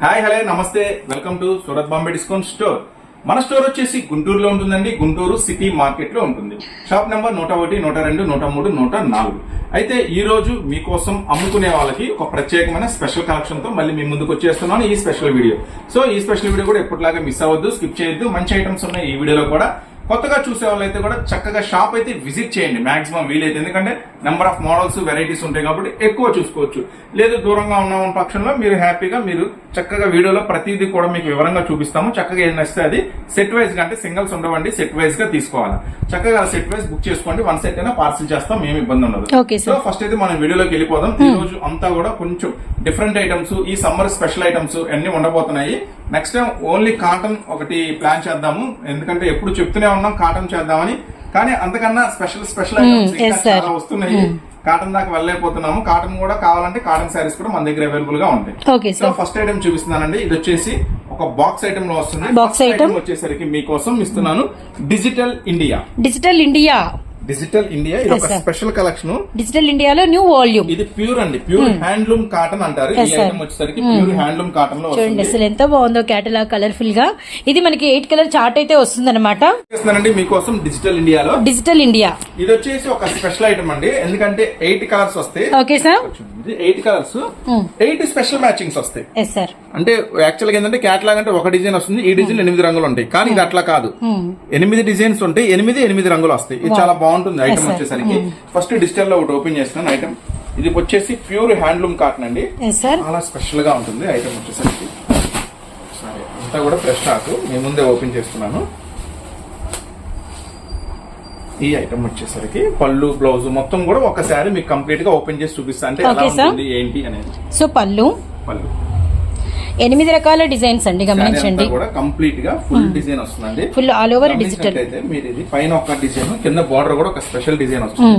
Hi hello నమస్తే. Welcome to Surat Bombay discount store. మన store వచ్చేసి గుంటూరులో ఉంటుందండి. గుంటూరు సిటీ మార్కెట్లో ఉంటుంది. షాప్ నెంబర్ నూట ఒకటి నూట రెండు నూట మూడు నూట నాలుగు. అయితే ఈ రోజు మీకోసం అమ్ముకునే వాళ్ళకి ఒక ప్రత్యేకమైన స్పెషల్ కలెక్షన్తో మళ్ళీ మీ ముందుకు వచ్చేస్తున్నాను ఈ స్పెషల్ వీడియో. సో ఈ స్పెషల్ వీడియో కూడా ఎప్పటిలాగా మిస్ అవ్వద్దు స్కిప్ చేయొద్దు. మంచి ఐటమ్స్ ఉన్నాయి ఈ వీడియోలో కూడా. కొత్తగా చూసే వాళ్ళైతే కూడా చక్కగా షాప్ అయితే విజిట్ చేయండి. మాక్సిమం వీలైతే ఎందుకంటే నెంబర్ ఆఫ్ మోడల్స్ వెరైటీస్ ఉంటాయి కాబట్టి ఎక్కువ చూసుకోవచ్చు. లేదు దూరంగా ఉన్న పక్షంలో మీరు హ్యాపీగా మీరు చక్కగా వీడియోలో ప్రతిదీ కూడా మీకు వివరంగా చూపిస్తాము. చక్కగా ఏది నచ్చితే అది సెట్ వైజ్గా అంటే సింగిల్స్ ఉండవండి సెట్ వైజ్గా తీసుకోవాలి. చక్కగా సెట్ వైజ్ బుక్ చేసుకోండి. వన్ సెట్ అయినా పార్సిల్ చేస్తాం ఏమి ఇబ్బంది ఉండదు. సో ఫస్ట్ అయితే మనం వీడియోలోకి వెళ్ళిపోదాం. ఈ రోజు అంతా కూడా కొంచెం డిఫరెంట్ ఐటమ్స్ ఈ సమ్మర్ స్పెషల్ ఐటమ్స్ అన్ని ఉండబోతున్నాయి. నెక్స్ట్ టైం ఓన్లీ కాటన్ ఒకటి ప్లాన్ చేద్దాము. ఎందుకంటే ఎప్పుడు చెప్తూనే ఉన్నాం కాటన్ చేద్దామని. కానీ అంతకన్నా స్పెషల్ స్పెషల్ ఐటమ్స్. చాలా వస్తున్నాయి. కాటన్ దాకా వెళ్ళలేకపోతున్నాము. కాటన్ కూడా కావాలంటే కాటన్ శారీస్ కూడా మన దగ్గర అవైలబుల్గా ఉంటాయి. సో ఫస్ట్ ఐటమ్ చూపిస్తున్నానండి. ఇది వచ్చేసి ఒక బాక్స్ ఐటమ్లో వస్తుంది. First item. వచ్చేసరికి మీకోసం ఇస్తున్నాను. Digital India digital India digital India ఇది ఒక. స్పెషల్ కలెక్షన్ డిజిటల్ ఇండియాలో న్యూ వాల్యూమ్ ఇది ప్యూర్ అండి. ప్యూర్ హ్యాండ్లూమ్ కాటన్ అంటారు. ఈ Hmm. Hmm. ఐటమ్ వచ్చేసరికి ప్యూర్ హ్యాండ్లూమ్ కాటన్లో చూడండి అసలు ఎంత బాగుందో కేటలాగ్ కలర్ఫుల్గా. ఇది మనకి ఎయిట్ కలర్ చార్ట్ అయితే వస్తుంది అనమాట మీకోసం డిజిటల్ ఇండియాలో డిజిటల్ ఇండియా ఇది వచ్చేసి ఒక స్పెషల్ ఐటమ్ అండి. ఎందుకంటే ఎయిట్ కలర్స్ వస్తాయి okay sir eight colours Hmm. Eight special matchings వస్తాయి. సార్ అంటే యాక్చువల్గా ఏంటంటే క్యాటలాగ్ అంటే ఒక డిజైన్ వస్తుంది ఈ డిజైన్ ఎనిమిది రంగులు ఉంటాయి. కానీ ఇది అట్లా కాదు. Hmm. ఎనిమిది డిజైన్స్ ఉంటాయి ఎనిమిది ఎనిమిది రంగులు వస్తాయి. ఇది చాలా బాగుంటుంది ఐటమ్. వచ్చేసరికి. ఫస్ట్ డిజిటల్లో ఒకటి ఓపెన్ చేస్తున్నాను ఐటమ్ ఇది వచ్చేసి ప్యూర్ హ్యాండ్లూమ్ కాటన్ అండి. చాలా స్పెషల్గా ఉంటుంది ఐటమ్ వచ్చేసరికి. సరే అంతా కూడా ఫ్రెష్ స్టాక్ మీ ముందే ఓపెన్ చేస్తున్నాను. ఈ ఐటమ్ వచ్చేసరికి పళ్ళు బ్లౌజ్ మొత్తం కూడా ఒకసారి మీకు కంప్లీట్గా ఓపెన్ చేసి చూపిస్తా. అంటే ఎలా. ఉంటుంది ఏంటి అనేది. సో పళ్ళు. పళ్ళు. ఎనిమిది రకాల డిజైన్స్ అండి గమనించండి. కూడా కంప్లీట్గా ఫుల్ డిజైన్ వస్తుందండి. ఫుల్ ఆల్ ఓవర్ డిజిటల్ గమనించినట్లయితే మీరు ఇది పైన ఒక డిజైన్ కింద బార్డర్ కూడా ఒక స్పెషల్ డిజైన్ వస్తుంది.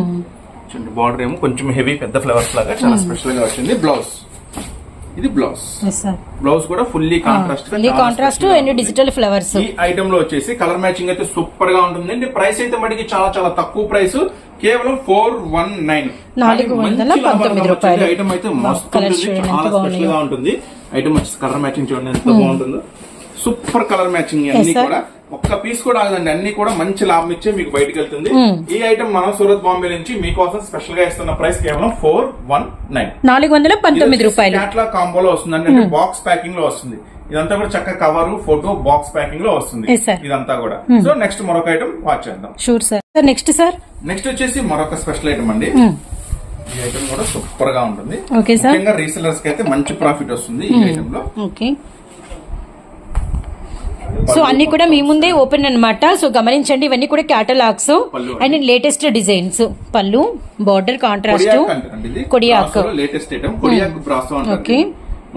చూడండి బార్డర్ ఏమో కొంచెం హెవీ పెద్ద ఫ్లవర్స్ లాగా చాలా స్పెషల్గా వచ్చింది. బ్లౌజ్ ఇది బ్లౌజ్ బ్లౌజ్ కూడా fully contrast fully contrast and digital flowers ఈ ఐటమ్లో వచ్చేసి కలర్ మ్యాచింగ్ అయితే సూపర్గా ఉంటుంది. అండి ప్రైస్ అయితే మటుకి చాలా చాలా తక్కువ ప్రైస్ కేవలం ఫోర్ వన్ నైన్ నాలుగు వందల పంతొమ్మిది రూపాయలు. ఐటమ్ అయితే మస్తు చాలా స్పెషల్. గా ఉంటుంది. ఐటమ్ వచ్చేసి కలర్ మ్యాచింగ్ చూడండి ఎంత బాగుంటుందో. సూపర్ కలర్ మ్యాచింగ్ అన్ని. కూడా. ఒక్క పీస్ కూడా ఆగదండి అన్ని కూడా మంచి లాభం ఇచ్చే మీకు బయటకు వెళ్తుంది. ఈ ఐటమ్ మనం సూరత్ బాంబే నుంచి మీకోసం స్పెషల్గా ఇస్తున్న ప్రైస్ కేవలం ఫోర్ వన్ నైన్ నాలుగు వందల పంతొమ్మిది రూపాయలు. క్యాట్లా కాంబోలో వస్తుంది అంటే బాక్స్ ప్యాకింగ్లో వస్తుంది. ఇదంతా కూడా చక్క కవర్ ఫోటో బాక్స్ ప్యాకింగ్లో వస్తుంది. ఇదంతా కూడా. సో నెక్స్ట్ మరొక ఐటమ్ వాచ్ చేద్దాం. Sure sir next sir next వచ్చేసి మరొక స్పెషల్ ఐటమ్ అండి. ఈ ఐటమ్ కూడా సూపర్గా ఉంటుంది. ఓకే సార్ ముఖ్యంగా రీసెలర్స్కి అయితే మంచి ప్రాఫిట్ వస్తుంది ఈ ఐటమ్లో. ఓకే సో అన్ని కూడా మీ ముందే ఓపెన్ అన్నమాట. సో గమనించండి ఇవన్నీ కూడా క్యాటలాగ్స్. అండ్. లేటెస్ట్ డిజైన్స్ పళ్ళు బార్డర్ కాంట్రాస్ట్ కొడియాక్ లేటెస్ట్ ఐటమ్ కొడియాక్. Okay.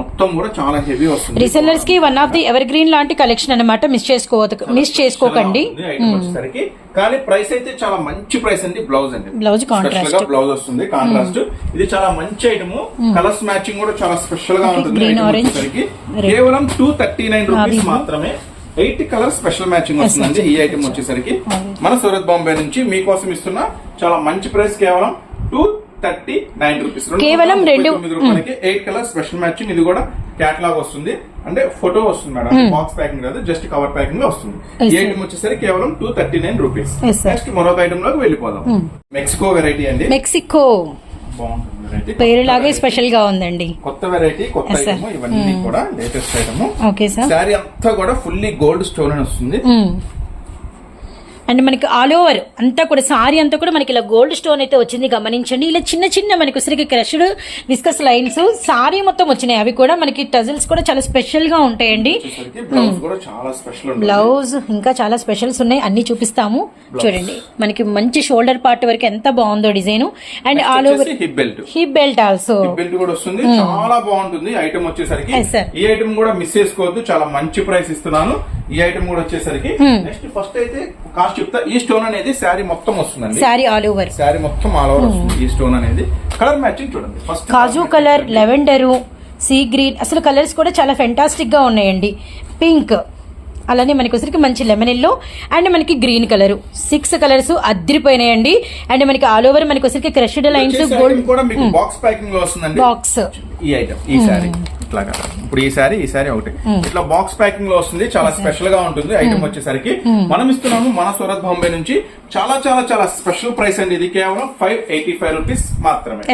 మొత్తం కూడా చాలా హెవీ వస్తుంది. రీసెల్లర్స్కి one of the evergreen లాంటి కలెక్షన్ అన్నమాట మిస్ చేసుకో మిస్ చేసుకోకండి. వచ్చేసరికి. కానీ ప్రైస్ అయితే చాలా మంచి ప్రైస్ అండి బ్లౌజ్ అండి. స్పెషల్గా బ్లౌజ్ వస్తుంది కాంట్రాస్ట్ ఇది చాలా మంచి ఐటమ్ కలర్స్ మ్యాచింగ్ కూడా చాలా స్పెషల్గా ఉంటుంది. కేవలం టూ థర్టీ నైన్ రూపీస్. మాత్రమే. ఎయిట్ కలర్ స్పెషల్ మ్యాచింగ్ వస్తుందండి ఈ ఐటమ్ వచ్చేసరికి. మన సూరత్ బాంబే నుంచి మీకోసం ఇస్తున్న చాలా మంచి ప్రైస్ కేవలం టూ థర్టీ నైన్ రూపీస్. కేవలం రెండు- రూపాయలకి ఎయిట్ కలర్ స్పెషల్ మ్యాచింగ్. ఇది కూడా క్యాటలాగ్ వస్తుంది. అంటే ఫోటో వస్తుంది మేడం. బాక్స్ ప్యాకింగ్ కాదు జస్ట్ కవర్ ప్యాకింగ్లో వస్తుంది. ఐటమ్ వచ్చేసరికి కేవలం two thirty nine rupees. Next మరొక ఐటమ్లోకి వెళ్ళిపోదాం. మెక్సికో వెరైటీ అండి. మెక్సికో పేరులాగే స్పెషల్గా ఉందండి. కొత్త వెరైటీ కొత్త. ఐటమ్ ఇవన్నీ కూడా latest item okay sir sari అంతా కూడా ఫుల్లీ గోల్డ్ స్టోన్ అని వస్తుంది. అండ్ మనకి ఆల్ ఓవర్ అంతా కూడా సారీ అంతా కూడా మనకి ఇలా గోల్డ్ స్టోన్ అయితే వచ్చింది. గమనించండి. ఇలా చిన్న చిన్న మనకి ఉసిరికి క్రష్డ్ విస్కస్ లైన్స్ సారీ మొత్తం వచ్చినాయి. అవి కూడా మనకి టజల్స్ కూడా చాలా స్పెషల్గా ఉంటాయండి. బ్లౌజ్ ఇంకా చాలా స్పెషల్స్ ఉన్నాయి. అన్ని చూపిస్తాము. చూడండి. మనకి మంచి షోల్డర్ పార్ట్ వరకు ఎంత బాగుందో design. And all over hip belt hip belt also belt కూడా వస్తుంది. చాలా బాగుంటుంది. ఐటమ్ వచ్చేసరికి. ఈ ఐటమ్ కూడా మిస్ చేసుకోవద్దు. చాలా మంచి ప్రైస్ ఇస్తున్నాను. ఈ ఐటమ్ కూడా వచ్చేసరికి నెక్స్ట్ ఫస్ట్ అయితే కాస్ట్ చెప్తా ఈ స్టోన్ అనేది శారీ మొత్తం వస్తుందండి. శారీ ఆల్ ఓవర్ శారీ మొత్తం ఆల్ ఓవర్ వస్తుంది ఈ స్టోన్ అనేది. కలర్ మ్యాచింగ్ చూడండి. ఫస్ట్ కాజు కలర్ లెవెండరు సీ గ్రీన్ అసలు కలర్స్ కూడా చాలా ఫెంటాస్టిక్గా ఉన్నాయండి. పింక్ అలానే మనకి వచ్చరికి మంచి లెమన్ ఎల్లో అండ్ మనకి గ్రీన్ కలర్ సిక్స్ కలర్స్ అద్దరిపోయినాయండి. అండ్ మనకి ఆల్ ఓవర్ మనకి వచ్చరికి క్రష్డ్ లైన్స్ గోల్డ్ బాక్స్ ప్యాకింగ్లో వస్తుందండి. బాక్స్ ఈ ఐటమ్ ఈ శారీ ఇట్లాగా. ఇప్పుడు ఈ సారీ ఈ సారీ ఒకటి ఇట్లా బాక్స్ ప్యాకింగ్లో వస్తుంది చాలా స్పెషల్గా ఉంటుంది ఐటమ్ వచ్చేసరికి. మనం ఇస్తున్నాము మన సూరత్ బాంబే నుంచి చాలా చాలా చాలా స్పెషల్ ప్రైస్ అండి ఇది. కేవలం ఫైవ్ ఎయిటీ ఫైవ్ రూపీస్ మాత్రమే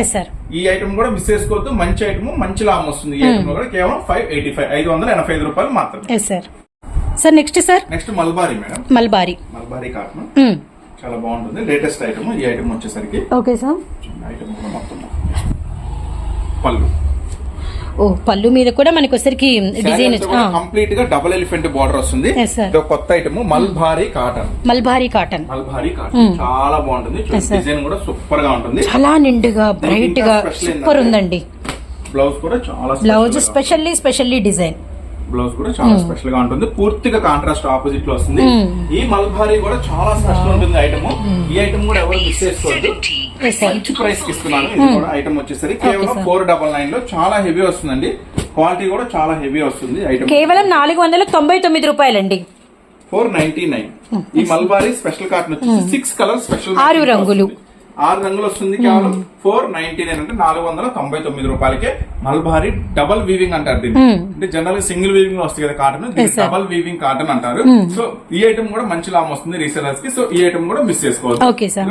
ఈ ఐటమ్ కూడా మిస్ చేసుకోవద్దు. మంచి ఐటమ్ మంచి లాభం వస్తుంది ఈ ఐటమ్ కూడా. కేవలం ఫైవ్ ఎయిటీ ఫైవ్ ఐదు వందల ఎనభై ఐదు రూపాయలు మాత్రమే. Sir next sir next mulberry madam mulberry mulberry cotton. చాలా బాగుంటుంది. లేటెస్ట్ ఐటమ్ ఈ ఐటమ్ వచ్చేసరికి. ఓకే సార్ ఐటమ్ కూడా మొత్తం. పళ్ళు. ఓ పళ్ళు మీద కూడా మనకి వచ్చరికి డిజైన్ కంప్లీట్గా డబుల్ ఎలిఫెంట్ బార్డర్ వస్తుంది. కొత్త item mulberry cotton mulberry cotton mulberry cotton చాలా బాగుంటుంది. డిజైన్ కూడా సూపర్గా ఉంటుంది. చాలా నిండుగా బ్రైట్గా సూపర్ ఉందండి. బ్లౌజ్ కూడా చాలా blouse specially specially design blouse కూడా చాలా స్పెషల్గా ఉంటుంది. పూర్తిగా కాంట్రాస్ట్ ఆపోజిట్లో వస్తుంది. ఈ మల్బారీ కూడా చాలా స్పెషల్ ఉంటుంది ఐటమ్ ఈ ఐటమ్ కూడా ఎవరు మిస్ చేసుకోవద్దు. మంచి ప్రైస్కి ఇస్తున్నాను ఇది కూడా ఐటమ్ వచ్చేసరికి కేవలం. ఫోర్ డబల్ నైన్లో చాలా హెవీ వస్తుందండి. క్వాలిటీ కూడా చాలా హెవీ వస్తుంది ఐటమ్ కేవలం నాలుగు వందల తొంభై తొమ్మిది రూపాయలండి. ఫోర్ నైన్టీ నైన్ ఈ మల్బారీ స్పెషల్ కాటన్ వచ్చేసి సిక్స్ కలర్ స్పెషల్ ఆరు రంగులు. ఆరు రంగులు వస్తుంది కేవలం ఫోర్ నైన్టీ నైన్ అంటే నాలుగు వందల తొంభై తొమ్మిది రూపాయలకే మల్బారీ డబల్ వీవింగ్ అంటారు దీన్ని. అంటే జనరల్ సింగిల్ వీవింగ్లో వస్తుంది కదా కాటన్. డబల్ వీవింగ్ కాటన్ అంటారు. సో ఈ ఐటమ్ కూడా మంచి లాభం వస్తుంది రీసెలర్స్కి. సో ఈ ఐటమ్ కూడా మిస్ చేసుకోవచ్చు.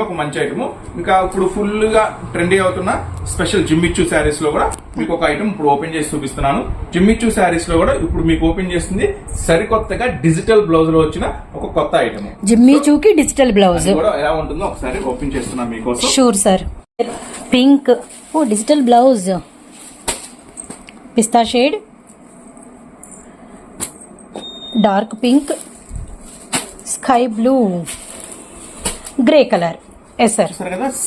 ఒక మంచి ఐటమ్ ఇంకా ఇప్పుడు ఫుల్గా ట్రెండీ అవుతున్న స్పెషల్ జిమ్మిచ్చు శారీస్లో కూడా మీకు ఒక ఐటమ్ ఇప్పుడు ఓపెన్ చేసి చూపిస్తున్నాను. జిమ్మిచ్చు శారీస్లో కూడా ఇప్పుడు మీకు ఓపెన్ చేస్తుంది. సరికొత్తగా డిజిటల్ బ్లౌజ్లో వచ్చిన ఒక కొత్త ఐటమ్ జిమ్మి చూకి డిజిటల్ బ్లౌజ్ కూడా ఎలా ఉంటుందో ఒకసారి ఓపెన్ చేస్తున్నాను మీకోసం. షూర్ సార్ పింక్ ఓ డిజిటల్ బ్లౌజ్ పిస్తా shade dark pink sky blue grey colour yes sir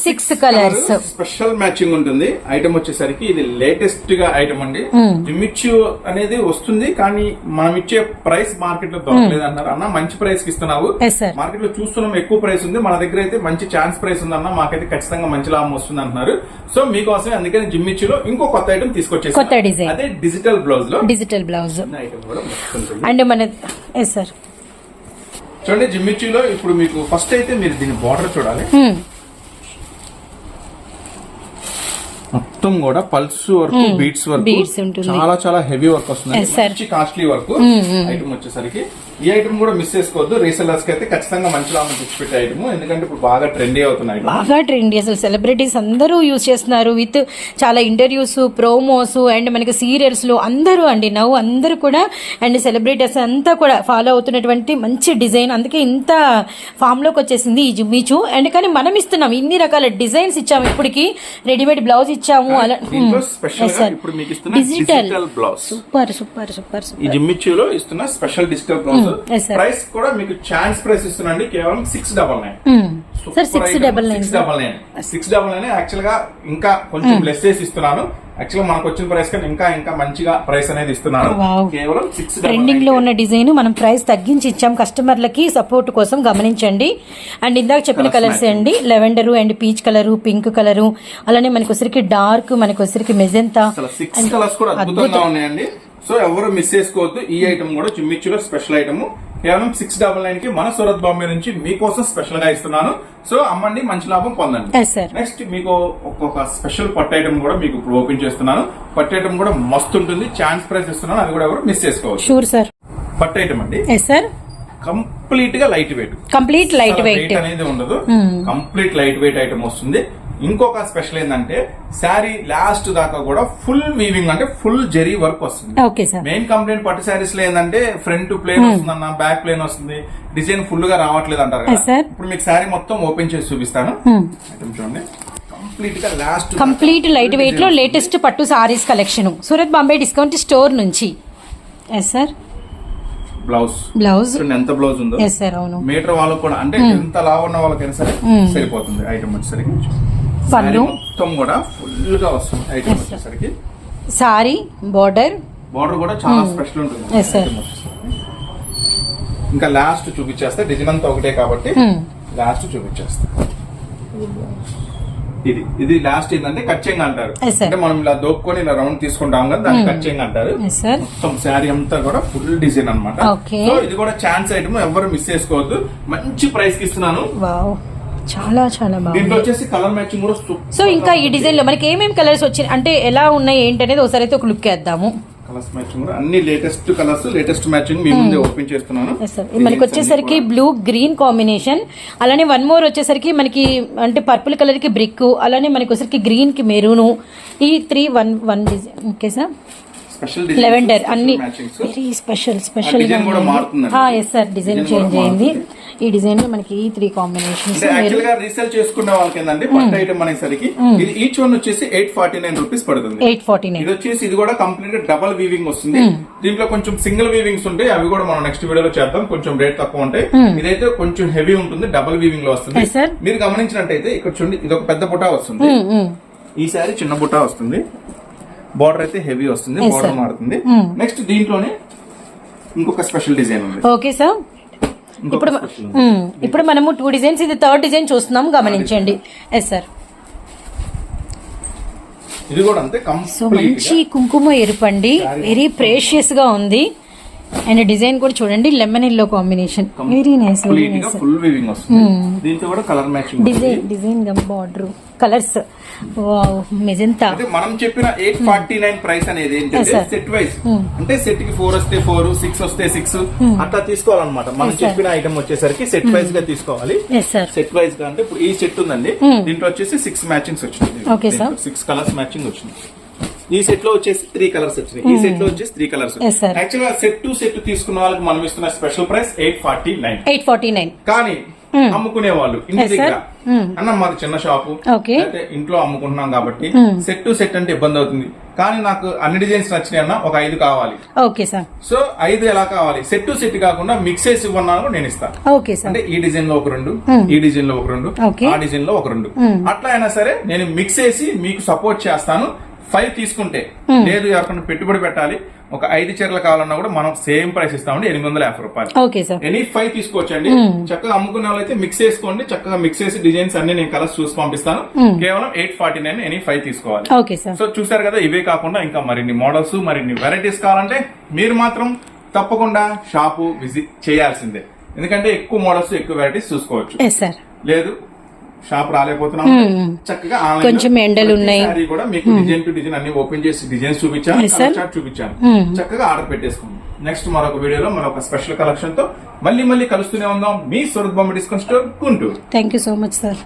Six colours. Special matching ఉంటుంది. ఐటమ్ వచ్చేసరికి ఇది లేటెస్ట్గా ఐటమ్ అండి. జిమ్మిచ్చు అనేది వస్తుంది కానీ మనం ఇచ్చే ప్రైస్ మార్కెట్లో దొరకలేదు అన్నారు. అన్న మంచి ప్రైస్కి ఇస్తున్నావు. మార్కెట్లో చూస్తున్నాం ఎక్కువ ప్రైస్ ఉంది. మన దగ్గర అయితే మంచి ఛాన్స్ ప్రైస్ ఉందన్న మాకైతే ఖచ్చితంగా మంచి లాభం వస్తుంది అంటున్నారు. సో మీకోసమే అందుకని జిమ్మిచ్చులో ఇంకో కొత్త ఐటమ్ తీసుకొచ్చేసి. కొత్త design. అదే డిజిటల్ బ్లౌజ్లో డిజిటల్ బ్లౌజ్. అండ్ మన ఎస్ సార్ చూడండి జిమ్మిచ్చులో ఇప్పుడు మీకు ఫస్ట్ అయితే మీరు దీని బార్డర్ చూడాలి. మొత్తం కూడా పల్స్ వర్క్ బీట్స్ వర్క్. చాలా చాలా హెవీ వర్క్ వస్తుంది. మంచి కాస్ట్లీ వర్క్ ఐటమ్ వచ్చేసరికి. ఈ ఐటమ్ కూడా మిస్ చేసుకోవద్దు. రీసెలర్స్కి అయితే ఖచ్చితంగా మంచి లాభం తెచ్చిపెట్టే ఐటమ్. ఎందుకంటే ఇప్పుడు బాగా ట్రెండీ అవుతున్న ఐటమ్. బాగా ట్రెండీ అసలు సెలబ్రిటీస్ అందరూ యూజ్ చేస్తున్నారు. విత్ చాలా ఇంటర్వ్యూస్ ప్రోమోస్ అండ్ మనకి సీరియల్స్లో అందరూ అండి. నవ్వు అందరూ కూడా అండ్ సెలబ్రిటీస్ అంతా కూడా ఫాలో అవుతున్నటువంటి మంచి డిజైన్ అందుకే ఇంత ఫామ్లోకి వచ్చేసింది ఈ జుమ్మీచు అండ్ కానీ మనం ఇస్తున్నాం. ఇన్ని రకాల డిజైన్స్ ఇచ్చాము. ఇప్పటికి రెడీమేడ్ బ్లౌజ్ ఇచ్చాము. అలా దీంట్లో స్పెషల్గా ఇప్పుడు మీకు ఇస్తున్న digital blouse super super super ఈ సూపర్ జిమ్మిచ్యూలో ఇస్తున్న స్పెషల్ డిజిటల్ బ్లౌజ్. ప్రైస్ కూడా మీకు ఛాన్స్ ప్రైస్ ఇస్తున్నాండి కేవలం six double nine sir six double nine six double nine six double nine యాక్చువల్గా ఇంకా కొంచెం లెస్ చేసి ఇస్తున్నాను. యాక్చువల్ మనకు వచ్చిన ప్రైస్ కన్నా ఇంకా ఇంకా మంచిగా ప్రైస్ అనేది ఇస్తున్నాను Wow. కేవలం సిక్స్ ట్రెండింగ్లో ఉన్న డిజైన్ మనం ప్రైస్ తగ్గించి ఇచ్చాం. కస్టమర్లకి సపోర్ట్ కోసం గమనించండి. అండ్ ఇందాక చెప్పిన కలర్స్. అండి? Lavender and peach colour pink colour అలానే మనకి వచ్చరికి డార్క్ మనకి వచ్చరికి మెజెంతా సిక్స్ కలర్స్ కూడా అద్భుతంగా ఉన్నాయండి. సో ఎవరు మిస్ చేసుకోవద్దు. ఈ ఐటమ్ కూడా జిమ్మిచ్చులో స్పెషల్ ఐటమ్ కేవలం సిక్స్ డబల్ నైన్కి మన సూరత్ బాంబే నుంచి మీకోసం స్పెషల్గా ఇస్తున్నాను. సో అమ్మండి మంచి లాభం పొందండి. నెక్స్ట్ మీకు ఒక్కొక్క స్పెషల్ పట్టు ఐటమ్ కూడా మీకు ఇప్పుడు ఓపెన్ చేస్తున్నాను. పట్టు ఐటమ్ కూడా మస్తు ఉంటుంది. ఛాన్స్ ప్రైస్ ఇస్తున్నాను. అది కూడా ఎవరు మిస్ చేసుకోవచ్చు. షూర్ సార్ పట్టు ఐటమ్ అండి. సార్ కంప్లీట్గా light weight complete light weight అనేది ఉండదు. కంప్లీట్ లైట్ వెయిట్ ఐటమ్ వస్తుంది. ఇంకొక స్పెషల్ ఏంటంటే శారీ లాస్ట్ దాకా కూడా ఫుల్ వీవింగ్ అంటే ఫుల్ జెరీ వర్క్ వస్తుంది. మెయిన్ కంప్లైంట్ పట్టు శారీస్లో ఏంటంటే ఫ్రంట్ ప్లేన్ వస్తుందన్న బ్యాక్ ప్లేన్ వస్తుంది డిజైన్ ఫుల్గా రావట్లేదు అంటారు ఇప్పుడు మీకు శారీ మొత్తం ఓపెన్ చేసి చూపిస్తాను. ఐటమ్ చూడండి. కంప్లీట్గా లాస్ట్ కంప్లీట్ లైట్ వెయిట్లో లేటెస్ట్ పట్టు saris collection Surat Bombay discount store నుంచి. ఎస్ సార్ బ్లౌజ్ బ్లౌజ్ ఎంత బ్లౌజ్ ఉందో. ఎస్ సార్ అవును. మీటర్ వాళ్ళకు కూడా అంటే ఎంత లావు ఉన్న వాళ్ళకైనా సరే సరిపోతుంది. ఐటమ్ వచ్చేసరికి. పళ్ళు. Saree మొత్తం కూడా ఫుల్గా వస్తుంది ఐటమ్ వచ్చేసరికి. సారీ బార్డర్ బార్డర్ కూడా చాలా స్పెషల్ ఉంటుంది. Item వచ్చేసరికి. ఇంకా లాస్ట్ చూపించేస్తే డిజైన్ అంతా ఒకటే కాబట్టి లాస్ట్ చూపించేస్తా. ఇది ఇది లాస్ట్ ఏంటంటే కచ్చెంగ్ అంటారు. అంటే మనం ఇలా దోపుకొని ఇలా రౌండ్ తీసుకుంటాం కదా దాన్ని కచ్చెంగ్ అంటారు. మొత్తం శారీ అంతా కూడా ఫుల్ డిజైన్ అన్నమాట. Okay. సో ఇది కూడా ఛాన్స్ ఐటమ్ ఎవరు మిస్ చేసుకోవద్దు. మంచి ప్రైస్కి ఇస్తున్నాను. చాలా చాలా బాగుంది. సో ఇంకా ఈ డిజైన్లో మనకి ఏమేమి కలర్స్ వచ్చినాయి? అంటే ఎలా ఉన్నాయి ఏంటి అనేది ఒకసారి అయితే ఒక లుక్ వేద్దాము. కలర్స్ మ్యాచింగ్ కూడా అన్ని లేటెస్ట్ కలర్స్ లేటెస్ట్ మ్యాచింగ్ మీ ముందే ఓపెన్ చేస్తున్నాను. Yes, sir. ఇది మనకి వచ్చేసరికి బ్లూ గ్రీన్ కాంబినేషన్ అలానే వన్ మోర్ వచ్చేసరికి మనకి అంటే పర్పుల్ కలర్కి బ్రిక్ అలానే మనకి వచ్చేసరికి గ్రీన్కి మెరూను ఈ three one one design okay sir lavender అన్ని very special special. Yes sir design change అయింది. ఈ డిజైన్లో మనకి ఈ త్రీ కాంబినేషన్స్గా రీసేల్ చేసుకునే వాళ్ళకి ఏంటంటే ఐటమ్ అనేసరికి ఇది ఈచ్ వన్ వచ్చేసి ఎయిట్ ఫార్టీ నైన్ రూపీస్ పడుతుంది. ఎయిట్ ఫార్టీ నైన్ ఇది వచ్చేసి ఇది కూడా కంప్లీట్గా డబల్ వీవింగ్ వస్తుంది దీంట్లో కొంచెం సింగిల్ వీవింగ్స్ ఉంటాయి. అవి కూడా మనం నెక్స్ట్ వీడియోలో చేద్దాం. కొంచెం రేట్ తక్కువ ఉంటాయి. ఇదైతే కొంచెం హెవీ ఉంటుంది. డబల్ వీవింగ్లో వస్తుంది. మీరు గమనించినట్టయితే ఇక్కడ చూడండి ఇది ఒక పెద్ద బుటా వస్తుంది. ఈ సారీ చిన్న బుటా వస్తుంది. బార్డర్ అయితే హెవీ వస్తుంది Yes, బార్డర్ sir. మారుతుంది. నెక్స్ట్ దీంట్లోనే ఇంకొక స్పెషల్ డిజైన్ ఉంది. ఓకే సార్ ఇంకొక ఇప్పుడు ఉంది. మ్మ్. ఇప్పుడు మనము టూ డిజైన్స్ ఇది థర్డ్ డిజైన్ చూస్తున్నాం గమనించండి. ఎస్ సార్ ఇది కూడా అంతే సో కంప్లీట్ మంచి కుంకుమ ఎరుపండి. వెరీ ప్రేషియస్గా ఉంది. అండ్ డిజైన్ కూడా చూడండి lemon yellow combination very nice very కంప్లీట్గా నైస్ ఫుల్ వీవింగ్ వస్తుంది. దీంతో కూడా కలర్ మ్యాచింగ్ డిజైన్ డిజైన్గా బార్డర్ కలర్స్. మెజంతా మనం చెప్పిన ఎయిట్ ఫార్టీ నైన్ ప్రైస్ అనేది ఏంటంటే. సెట్ వైజ్ అంటే సెట్కి ఫోర్ వస్తే ఫోర్ సిక్స్ వస్తే సిక్స్ అట్లా తీసుకోవాలన్నమాట. మనం. చెప్పిన ఐటమ్ వచ్చేసరికి సెట్ వైజ్గా తీసుకోవాలి. సార్ సెట్ వైజ్గా అంటే ఇప్పుడు ఈ సెట్ ఉందండి. దీంట్లో వచ్చేసి సిక్స్ మ్యాచింగ్స్ వచ్చింది sir. సిక్స్ కలర్స్ మ్యాచింగ్ వచ్చింది ఈ సెట్లో వచ్చేసి త్రీ కలర్స్ వచ్చినాయి. ఈ సెట్లో వచ్చేసి త్రీ కలర్స్. యాక్చువల్గా సెట్ టు సెట్ తీసుకున్న వాళ్ళకి మనం ఇస్తున్న special price eight forty nine eight forty nine కానీ అమ్ముకునే వాళ్ళు ఇంటి. దగ్గర. అన్న మాది చిన్న షాపు. అయితే ఇంట్లో అమ్ముకుంటున్నాం కాబట్టి సెట్ టు సెట్ అంటే ఇబ్బంది అవుతుంది. కానీ నాకు అన్ని డిజైన్స్ నచ్చినాయి అన్న ఒక ఐదు కావాలి. ఓకే సార్ సో ఐదు ఎలా కావాలి? సెట్ టు సెట్ కాకుండా మిక్స్ చేసి ఇవ్వన్నాను నేను ఇస్తాను ఓకే సార్ అంటే ఈ డిజైన్లో ఒక రెండు ఈ డిజైన్లో ఒక రెండు. ఆ డిజైన్లో ఒక రెండు. అట్లా అయినా సరే నేను మిక్స్ చేసి మీకు సపోర్ట్ చేస్తాను. ఫైవ్ తీసుకుంటే లేదు ఎవరికైనా పెట్టుబడి పెట్టాలి. ఒక ఐదు చీరలు కావాలన్నా కూడా మనం సేమ్ ప్రైస్ ఇస్తామండి ఎనిమిది వందల యాభై రూపాయలు. ఎనీ ఫైవ్ తీసుకోవచ్చండి. చక్కగా అమ్ముకునే వాళ్ళైతే మిక్స్ చేసుకోండి చక్కగా మిక్స్ చేసి డిజైన్స్ అన్ని నేను కలర్స్ చూసి పంపిస్తాను. కేవలం eight forty nine any five తీసుకోవాలి. Okay sir. సో చూసారు కదా ఇవే కాకుండా ఇంకా మరిన్ని మోడల్స్ మరిన్ని వెరైటీస్ కావాలంటే మీరు మాత్రం తప్పకుండా షాపు విజిట్ చేయాల్సిందే. ఎందుకంటే ఎక్కువ మోడల్స్ ఎక్కువ వెరైటీస్ చూసుకోవచ్చు. లేదు షాప్ రాలేకపోతున్నాం. చక్కగా కొంచెం ఎండలు ఉన్నాయి. కూడా మీకు డిజైన్ టు డిజైన్ అన్ని ఓపెన్ చేసి డిజైన్స్ చూపించాను. చార్ట్ చూపించాను. చక్కగా ఆర్డర్ పెట్టేసుకోండి నెక్స్ట్ మరొక వీడియోలో మరొక స్పెషల్ కలెక్షన్తో మళ్ళీ మళ్ళీ కలుస్తూనే ఉందాం. మీ Surat Bomma discount store Guntur. Thank you so much sir